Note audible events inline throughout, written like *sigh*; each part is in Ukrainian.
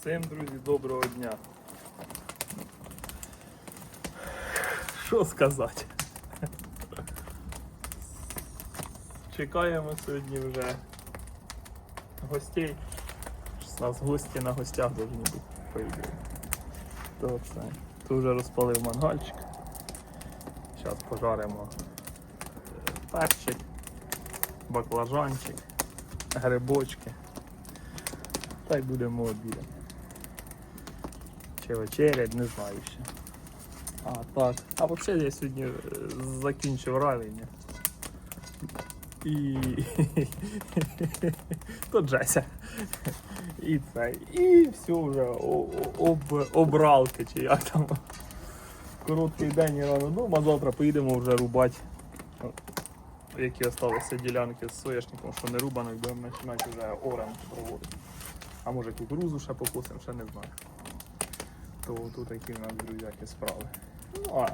Всім, друзі, доброго дня. Що сказати? Чекаємо сьогодні вже гостей. У нас гості на гостях повинні бути по. То це. Тут вже розпалив мангальчик. Зараз пожаримо е, перчик, баклажанчик, грибочки. Та й будемо обідати. Чи вечерять, не знаю ще. А, так. А взагалі я сьогодні е, закінчив равення. І. *laughs* То Джеся. І це. І все вже об, обралки, чи як там. Короткий день і рано. Ну, а завтра поїдемо вже рубати. Які залишилися ділянки з соняшником, що не рубаних, будемо починати вже орем проводити. А може кукурузу ще покусимо, ще не знаю. То тут такі в нас друзяки справи. Ну а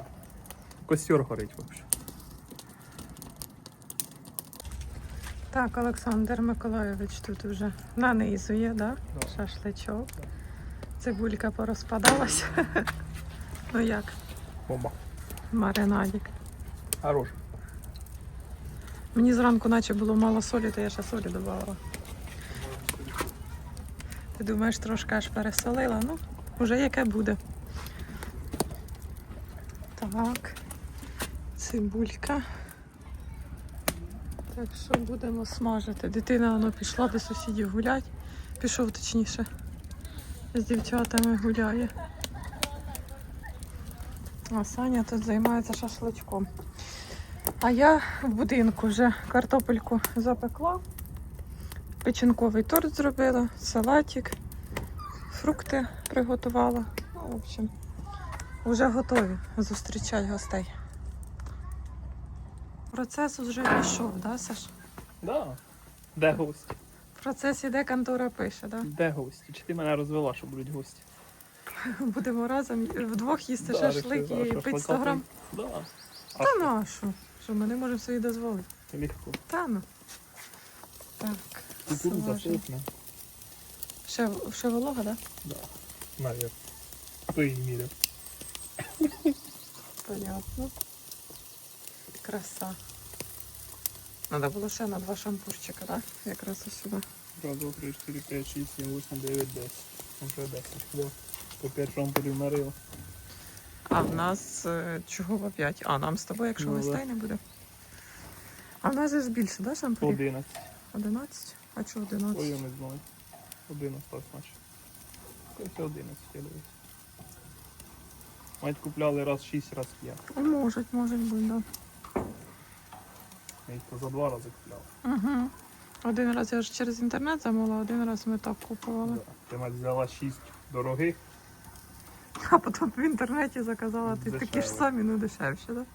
костер горить взагалі. Так, Олександр Миколайович тут вже нанизує, да? Да. Шашличок. Так. Цибулька порозпадалася. *laughs* ну як, Бомба. маринадик. Хорош. Мені зранку наче було мало солі, то я ще солі додавала. Ти думаєш, трошки аж пересолила? Ну, вже яке буде. Так. Цибулька. Так що будемо смажити. Дитина воно пішла до сусідів гулять. Пішов точніше. З дівчатами гуляє. А Саня тут займається шашличком. А я в будинку вже картопельку запекла, печінковий торт зробила, салатик, фрукти приготувала. Ну, в общем, вже готові зустрічати гостей. Процес вже пішов, да, Саш? Да. Де гості? Процес іде, контора пише, да? Де гості? Чи ти мене розвела, що будуть гості? Будемо разом вдвох їсти Да, шашлик і пити 100 грам. Да. А Та що? на що? Що ми не можемо собі дозволити? Легко. Та ну. Так. Кукуруза смажемо. Ще, ще волога, так? Да? Да. Навіть. По її мірі. Понятно. Краса. Надо було ще на два шампурчика, так? Якраз ось сюди. Раз, два, три, чотири, п'ять, шість, сім, вісім, дев'ять, десять. Уже десять. Да. По п'ять шампурів нарила. А в нас е, чого по 5? А, нам з тобою, якщо Ну, гостей не буде. А в нас же ж більше, так, шампурів? Одинадцять. 11? А чого Ой, я не знаю. Одинадцять, так, значить. Це одинадцять, я дивлюсь. Мать купляли раз шість, раз п'ять. А Можуть, можуть бути, так. Я їх то за два рази купляв. Угу. Один раз я ж через інтернет замовила, один раз ми так купували. Да. Ти мать взяла шість дорогих. А потім в інтернеті заказала ти такі ж самі, ну дешевші, так? Да.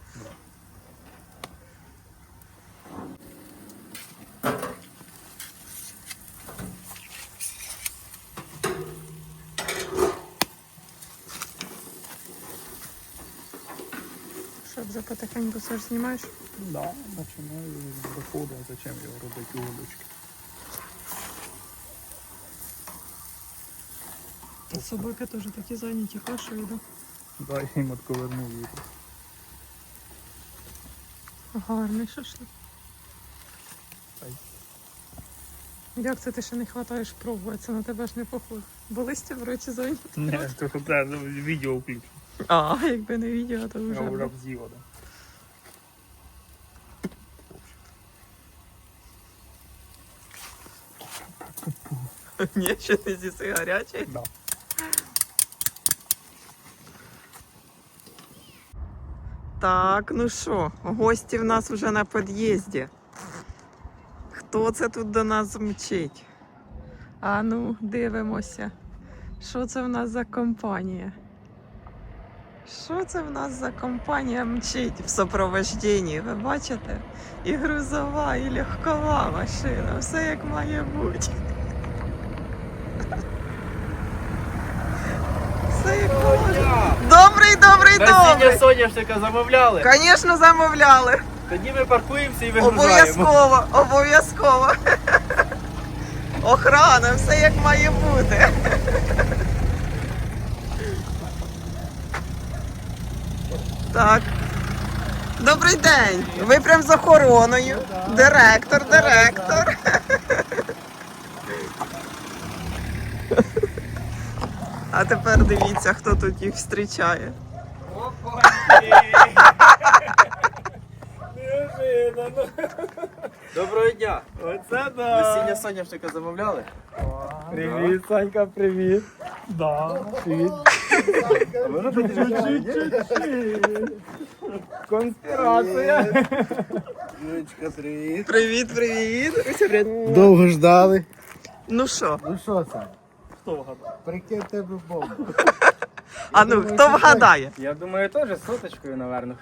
Що вже потихеньку все ж знімаєш? Да, починаю з доходу, а зачем його робити у голочки? Собаки теж такі зайняті кашею, да? Да, я їм отковернув її. Гарний шашлик. Та й Як це ти ще не хватаєш пробувати? Це на тебе ж не похоже. Бо листя в роті зайняті. Ні, то відео включу. А, якби не відео, то Я вже вже. б з'їла, да. Ні, ще не з'їси гарячий. Да. Так, ну що, гості в нас вже на під'їзді. Хто це тут до нас мчить? А ну, дивимося. Що це в нас за компанія? Що це в нас за компанія мчить в сопровожденні? Ви бачите? І грузова, і легкова машина. Все як має бути. Все як бути. Добрий, добрий, добрий! соняшника замовляли. Звісно, замовляли. Тоді ми паркуємося і Обов'язково, обов'язково. Охрана, все як має бути. Добрий день! Ви прям з охороною. Директор, директор. А тепер дивіться, хто тут їх зустрічає. Неожиданно. Доброго дня! Оце да. соняшника замовляли? Привіт, Санька, привіт. Да. Привіт. Конспірація. Юрочка, привіт. Привіт, привіт. Довго ждали. Ну що, Ну що це? Хто вгадав? Прикинь тебе бомбу. *laughs* а ну хто вгадає? Я думаю, теж соточкою, напевно.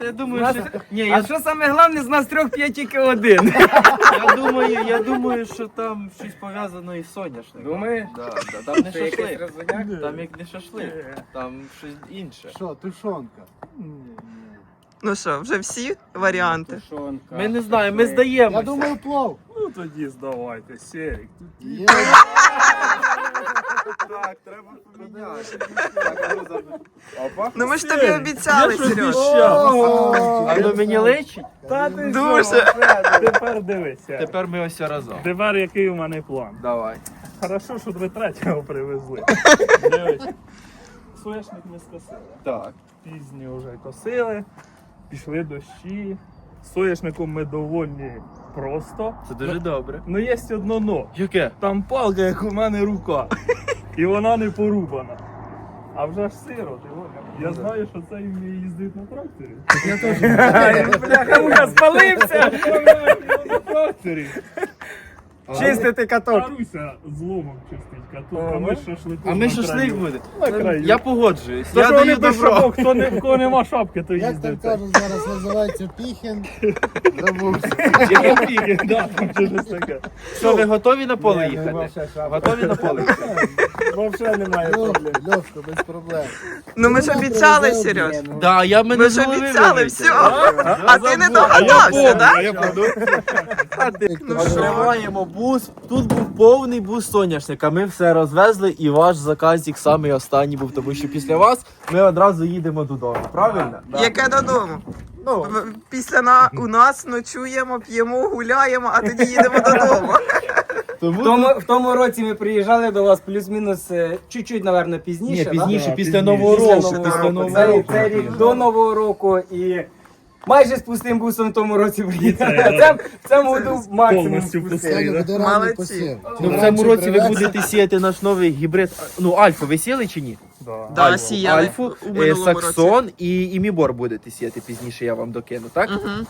Я думаю, що... Ні, А що саме головне, з нас трьох п'ять тільки один. *laughs* я, думаю, я думаю, що там щось пов'язано із соняшником. Думаєш? Да, да, там не Це якийсь шашлик. розумняк? Там як не шашлик, там щось інше. Що, тушонка? Ну що, вже всі варіанти? Тушонка. Ми не знаємо, ми Я здаємося. думаю, плов. Ну тоді здавайте, Серік. Є. Так, треба поміняти. Ну ми ж тобі обіцяли, Сереж. А воно мені личить? Та ти Дуже. що, Тепер дивися. Тепер ми ось разом. Тепер який у мене план? Давай. Хорошо, що ви третього привезли. Дивись. Соняшник ми скосили. Так. Пізні вже косили, пішли дощі. Соняшником ми довольні просто. Це дуже добре. Ну є одно но. Яке? Там палка, як у мене рука. І вона не порубана. А вже ж сиро, ти поняв? Я знаю, що це вміє їздити на тракторі. Я *laughs* теж. Бляха, я спалився! На тракторі. Чистити каток. Таруся зломом чистить каток, а ми шашлик. А ми шашлик буде. Я погоджуюсь. Я даю добро. хто не, в кого нема шапки, то Як там їздить. кажуть, зараз називається піхін. Забувся. Да, там щось таке. Що, ви готові на поле їхати? Готові на поле їхати? Взагалі немає Ну, проблем. Льовко, без проблем. Ну ми ж обіцяли, Сереж. Да, я мене Ми ж обіцяли, все. А ти не догадався, так? а я подумав. Ну що? Бус. Тут був повний бус соняшника. Ми все розвезли, і ваш заказик самий останній був, тому що після вас ми одразу їдемо додому. Правильно? Яке додому? Ну, Після на у нас ночуємо, п'ємо, гуляємо, а тоді їдемо додому. *laughs* В тому тому, в тому році ми приїжджали до вас плюс-мінус е, чуть-чуть, напевно, пізніше. ні, да? пізніше, після пізніше. нового Після року. Нового Після нового Це, року. це рік до Нового року і майже з пустим бусом в тому році А *laughs* в цьому году максимум Молодці. Ну, в цьому році ви будете сіяти наш новий гібрид. Ну, Альфу ви сіяли чи ні? Да. Да, Альфу, сіяли Альфу, у е, минулому році. Саксон і, і Мібор будете сіяти пізніше, я вам докину, так? Мгм.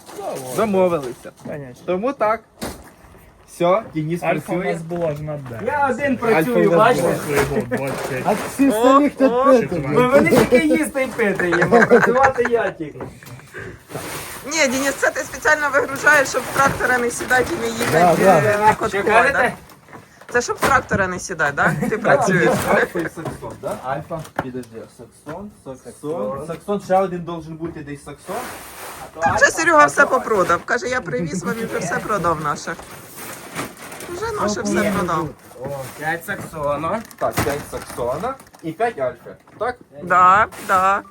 Замовилися. Конечно. Тому так. Все, Денис Альфа у працює. нас була ж на. Я один працюю, у бачите? Прошлий 25. А всі самі хто О, пити. Вони тільки їсти і пити їмо, працювати я тільки. Ні, Денис, це ти спеціально вигружаєш, щоб в трактора не сідати і не їхати Да, да. е, на катку, да? Це щоб в трактора не сідати, так? Ти працюєш. Альфа і Саксон, да? Альфа, підожди, Саксон, Саксон. Саксон ще один должен бути десь Саксон. Вже Серега все попродав. Каже, я привіз вам і вже все продав наше. Вже наше все продав. П'ять саксонок. Так, 5 Саксона і 5 Альфа. Так? Да, да.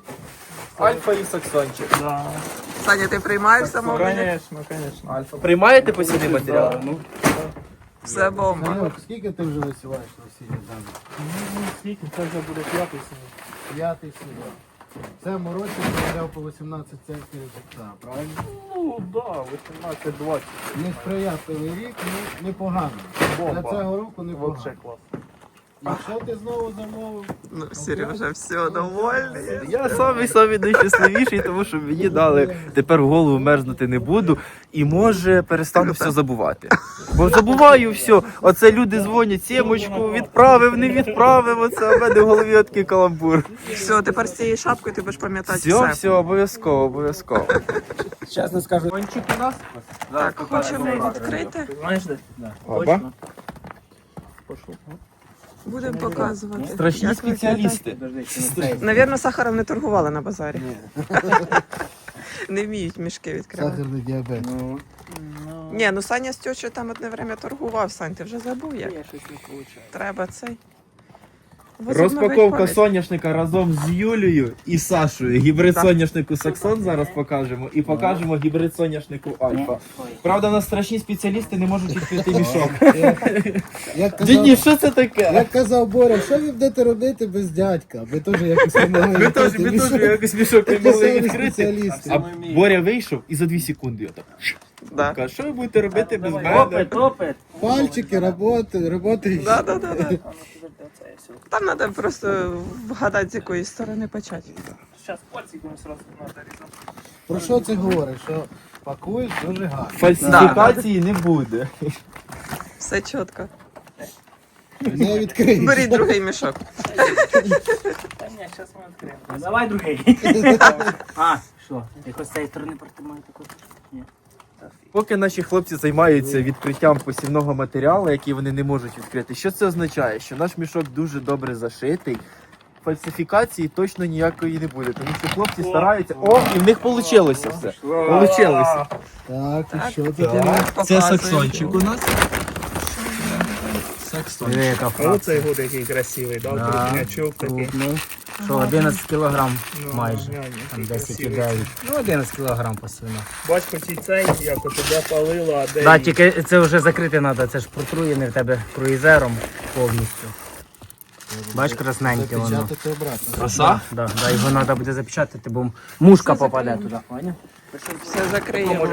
Альфа і Саксончик. Да. Саня, ти приймаєш замовлення? Конечно, конечно. Альфа. Приймаєте посівний матеріал? Ну, Все бомба. Саньок, скільки ти вже висіваєш на сіні землі? ну, скільки це вже буде п'ятий сьогодні. П'ятий сіно. В цьому році заробляв по 18 центів гектар, правильно? Ну, да, 18-20. Не сприятливий рік, ну непогано. Бомба. Для цього року непогано. Вообще клас. І що ти знову замовив? Ну, Сережа, все, довольний. Я самий самий найщасливіший, тому що мені дали тепер в голову мерзнути не буду і може перестану все забувати. Бо забуваю все. Оце люди дзвонять, сімочку, відправив, не відправив. Оце у мене в голові такий каламбур. Все, тепер з цією шапкою ти будеш пам'ятати Все, все. все, обов'язково, обов'язково. Чесно скажу. Кончик у нас? Так, хочемо відкрити. Знаєш де? Оба. Пошов. Будемо показувати. Страшні Як спеціалісти. Навірно, сахаром не торгували на базарі. *laughs* Не вміють мішки відкривати. Сахарний діабет. Ну, Ні, ну Саня з тьочою там одне время торгував. Сань, ти вже забув як? я щось не получаю. Треба цей. Возобновить Розпаковка соняшника разом з Юлією і Сашою. Гібрид соняшнику Саксон зараз покажемо. І покажемо гібрид соняшнику Альфа. Правда, у нас страшні спеціалісти не можуть відкрити мішок. Як казав, що це таке? як казав Боря, що ви будете робити без дядька? Ви теж якось не могли *laughs* Ми теж, ми теж якось мішок не могли відкрити. спеціалісти. А Боря вийшов і за дві секунди отак. Да. Каже, що ви будете робити без мене? Опит, опит. Пальчики, роботи, роботи. Да, да, да, да. Там треба просто вгадати, з якої сторони почати. Зараз пальчиком сразу надо різати. Про що це говорить? Що пакуєш дуже гарно. Фальсифікації не буде. Все чітко. Не відкриєш. Беріть другий мішок. Та ні, зараз ми відкриємо. Давай другий. *laughs* А, що? Якось з цієї сторони протримаю таку. Ні. Поки наші хлопці займаються відкриттям посівного матеріалу, який вони не можуть відкрити, що це означає? Що наш мішок дуже добре зашитий. Фальсифікації точно ніякої не буде, тому що хлопці стараються. О, і в них вийшло все. Получилося. Так, і що тут? Це Це саксончик у нас. Яка Оцей год який красивий, да? Да. Крупнячок такий. Що, 11 кілограм Ну, майже. глянь, Там який 10,9. красивий. Ну, 11 кілограм посильно. Бач, хоч і цей, як от тебе палило, а де Да, тільки це вже закрити треба, це ж протруєне в тебе круїзером повністю. Бач, красненьке воно. Запечатати обратно. Краса? Да, да, його треба буде запечатати, бо мушка попаде туди. Все закриємо.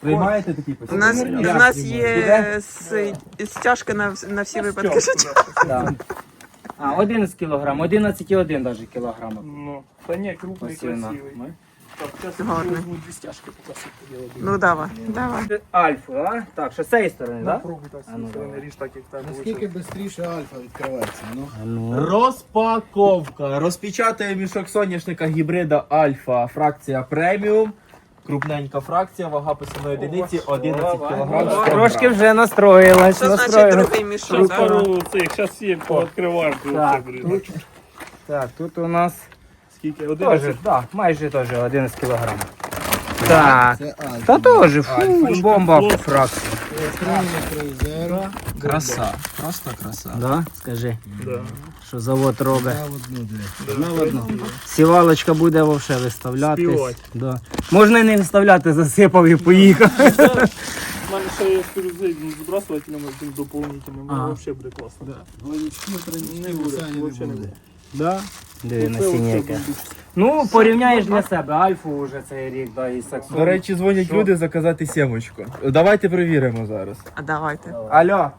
Приймаєте такі У нас, у нас є с- стяжка на, вс- на всі випадки життя. Да. А, 11 кілограм, 11,1 навіть кілограма. Ну, та ні, крупний, Посильно. красивий. Ми. Так, зараз Гарний. я дві стяжки покажу. Ну давай, давай. Альфу, а? Так, що з цієї сторони, так? Пробуй так, А ну, давай. ріж так, як тебе Наскільки швидше альфа відкривається? Ну. А ну. Розпаковка. Розпечатає мішок соняшника гібрида Альфа, фракція преміум. Крупненька фракція, вага посівної одиниці 11 кг. Трошки вже настроїлась, Це значить настроїлась. другий мішок? Зараз да? пару цих, є. Так, тут, так, тут у нас Скільки? теж, 11? да, майже теж 11 кілограм. Так, Це альфа. та теж, фу, бомба фракція. Окремий. Краса. Просто краса. Да? Скажи, Да. що завод робить. На одну дві. На одну. Сівалочка буде вовше виставлятись. Співать. Да. Можна і не виставляти, засипав і поїхав. *laughs* У мене ще є тим доповнительними, Ага. воно взагалі буде класно. Двоєчки, Не буде. Да? Диви на Це яке. Ну, порівняєш для себе Альфу вже цей рік, да, і Саксон. До речі, дзвонять Що? люди заказати сімочку. Давайте перевіримо зараз. А давайте. Алло.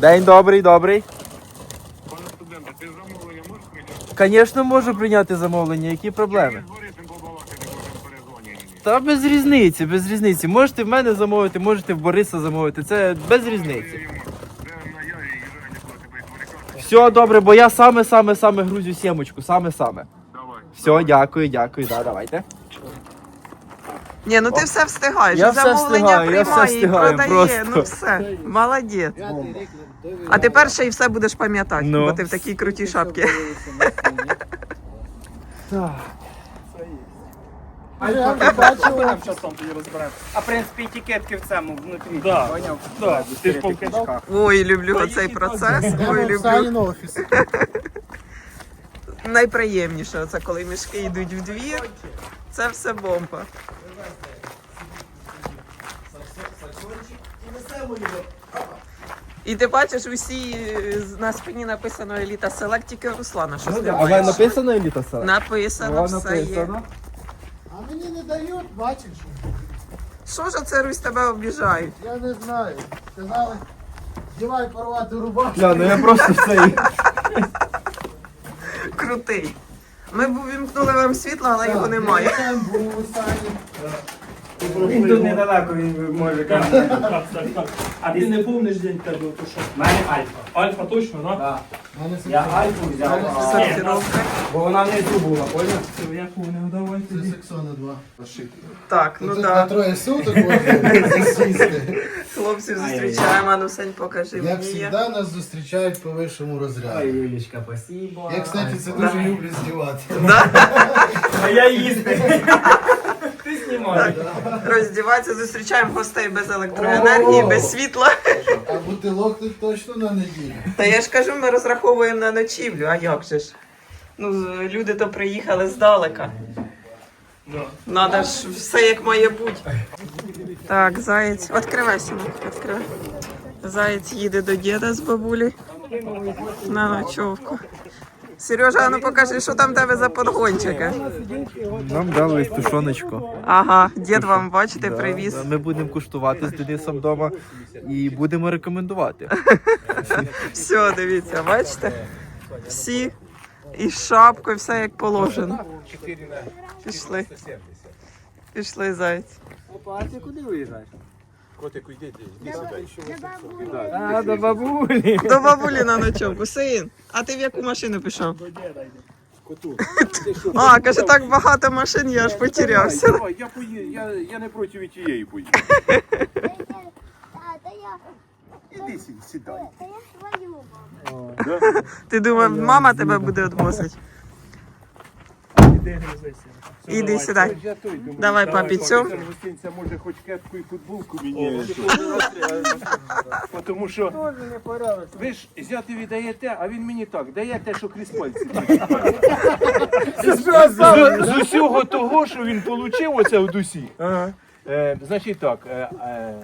День добрий, добрий. Пане студенте, ти замовлення можеш прийняти? Звісно, можу прийняти замовлення. Які проблеми? З побалакати можемо перезвонити. Та без різниці, без різниці. Можете в мене замовити, можете в Бориса замовити. Це без різниці. Йому де на яві їжджає, не проти відволікати. Все добре, бо я саме саме саме грузю сімочку, саме саме. Давай. Все, дякую, дякую. Да, давайте. Ні, ну ти все встигаєш. Я все замовлення встигаю, я все приймає, і встигаю, продає. просто. Ну все, молодець. А тепер ще й все будеш пам'ятати, Ну. бо ти в такій крутій шапці. Ми там зараз там тоді розберемо. А в принципі етикетки в цьому внутрі. Да. Поняв? Да, ти ж повкачав. Ой, люблю оцей процес. Ой, люблю. Офіс. *laughs* Найприємніше, це коли мішки йдуть в двір. Це все бомба. І ти бачиш, усі е, на спині написано еліта селект, тільки Руслана щось А немає. написано еліта села? Написано, все є. Мені не дають, бачиш? Що ж це Русь тебе обіжають? Я не знаю. Сказали, дівай порвати рубашку. Бля, ну я просто цей. Крутий. Ми б увімкнули вам світло, але його немає. Там був у Сані. Він тут недалеко, він може Так, казати. так, так, так. А ти не помниш день тебе, то що? У мене Альфа. Альфа точно, так? Да. Мене Я Альфу взяв, а- бо вона внизу була, поняв? Все, я поняв, давай Це тоді. Саксона 2. Так, ну Тут на да. троє суток можна *laughs* засісти. Хлопців зустрічаємо. А ну Сень, покажи Як мені. завжди, нас зустрічають по вищому Ой, розряду. Юлічка, спасибо. Я, кстати, це дуже люблю здівати. А я їсти. Роздіватися, зустрічаємо гостей без електроенергії, без світла. А бутилок тут точно на неділю. Та я ж кажу, ми розраховуємо на ночівлю, а як же ж? Ну, з- люди то приїхали здалека. Надо ж все як має бути. Так, заєць. Відкривай відкривай. Заєць їде до діда з бабулі на ночовку. Сережа, а ну покажи, що там в тебе за подгончики. Нам дали тушоночку. Ага, дід вам, бачите, привіз. Ми будемо куштувати з Денисом вдома і будемо рекомендувати. Все, дивіться, бачите? Всі і з шапкою, все як положено. Пішли. Пішли, зайць. А, до бабулі. До бабулі на ночовку. Син, а ти в яку машину пішов? А, каже, так багато машин, я аж потерявся. Давай, я поїду, я, я не проти і тієї поїду. А, Іди сідай. да я свою маму. Ти думав, мама тебе буде відвозити? Іди Іди давай. сюди. Давай, папі, цьому. Гостинця може хоч кепку і футболку мені. Тому що ви ж зяти віддаєте, а він мені так, дає те, що крізь пальці. З, з усього того, що він отримав оце в дусі. Е, значить так, е, е,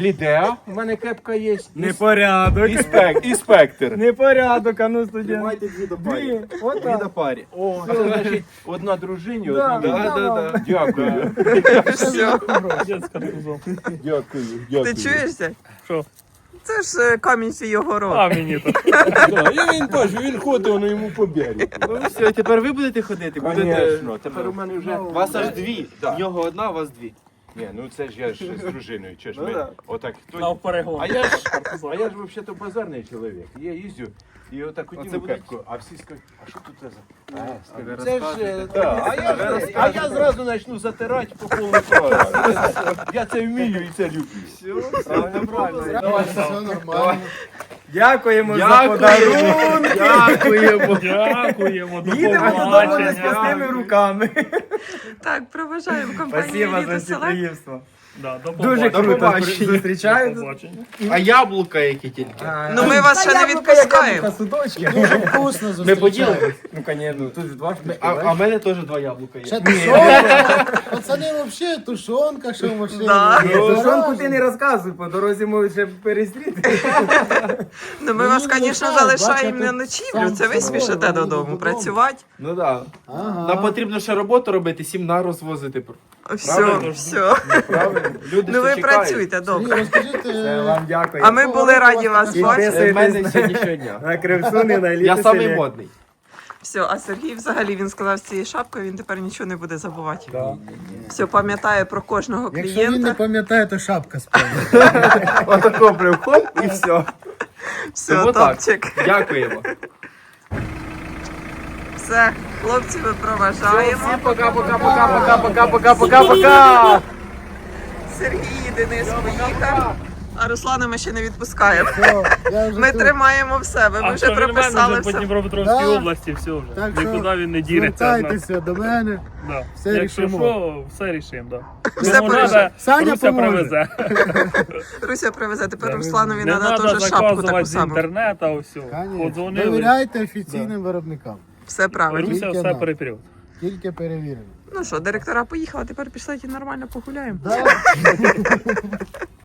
Лідеа, в мене кепка є. Непорядок. І, спек, і спектр. Непорядок, а ну студент. Давайте дві до парі. От Дві до парі. Це значить одна дружині, одна мені. Да, да, да. Дякую. Все. Дякую. дякую. Ти чуєшся? Що? Це ж е, камінь свій його рот. А мені то. *laughs* Да, І він теж, він ходить, воно йому по берегу. Ну все, тепер ви будете ходити? Будете... Конечно, тепер у мене вже... У вас аж дві. В нього одна, у вас дві. Ні, ну це ж я ж з дружиною, чи ж Ну ми да. отак. На То... переглон. А я ж, а я ж взагалі-то базарний чоловік. Я їздю і отак буде- кепку, а всі скажуть, а що тут це за... Ви Це ж, е, да. а, я, ж- а я зразу почну затирати по повному праву. Я це вмію і це люблю. Правильно, правильно. Все нормально. Дякуємо за Дякуємо. подарунок. Дякуємо. Дякуємо, до Їдемо додому не з побачення. пустими руками. Так, проважаємо компанію Спасибо за Селект. Да, до Дуже побачення. круто. побачення. До побачення. А яблука які тільки. Ну ми вас ще не відпускаємо. Судочки. Дуже вкусно Ми поділимось. Ну, звісно, тут два штуки. А, а в мене теж два яблука Ще є. тушонка. *laughs* Пацани, взагалі тушонка, що в машині. Да. Ні, тушонку ти не розказуй, по дорозі можуть ще перестріти. *laughs* Ну ми Ну, вас, не звісно, лишають, залишаємо бачите, на ночівлю. сам Це ви собою спішите додому. додому працювати. Ну так. Ага. Нам потрібно ще роботу робити, сімна розвозити. Все, Правильно. все. Правильно? Люди Ну ви чекають. працюйте Сергій, добре. розкажіть, Це е, вам дякую. А ми були раді вас І бачити. В мене сьогоднішнього дня. На кривцуни, на Я самий модний. Все, а Сергій взагалі він сказав з цією шапкою, він тепер нічого не буде забувати. Все пам'ятає про кожного Якщо він не клієнта. пам'ятає, то шапка справа. *laughs* Отако прям хоп і все. Все, Тому так. топчик. Дякуємо. Все, хлопці, ми проважаємо. пока, пока, пока, пока, пока, пока, пока, пока. Сергій і Денис поїхав, а Руслана ми ще не відпускаємо. Ми тут. тримаємо в себе. Ми А вже що він в мене прописали вже по все. Дніпропетровській Да. області, все вже. Так що Нікуди він не дінеться. Звертайтеся до мене. Да. Все Якщо рішимо. що, все рішимо, да. Все Кому порішимо. надо, Саня Руся поможе. привезе. *laughs* Руся привезе, тепер Да. Русланові Не треба треба теж шапку заказувати таку з саму. інтернету, а все. Конечно. Подзвонили. Довіряйте офіційним виробникам. Все правильно. Руся Тільки все перепрів. Тільки перевірено. Ну що, директора поїхала, тепер пішли і нормально погуляємо. Да. *laughs*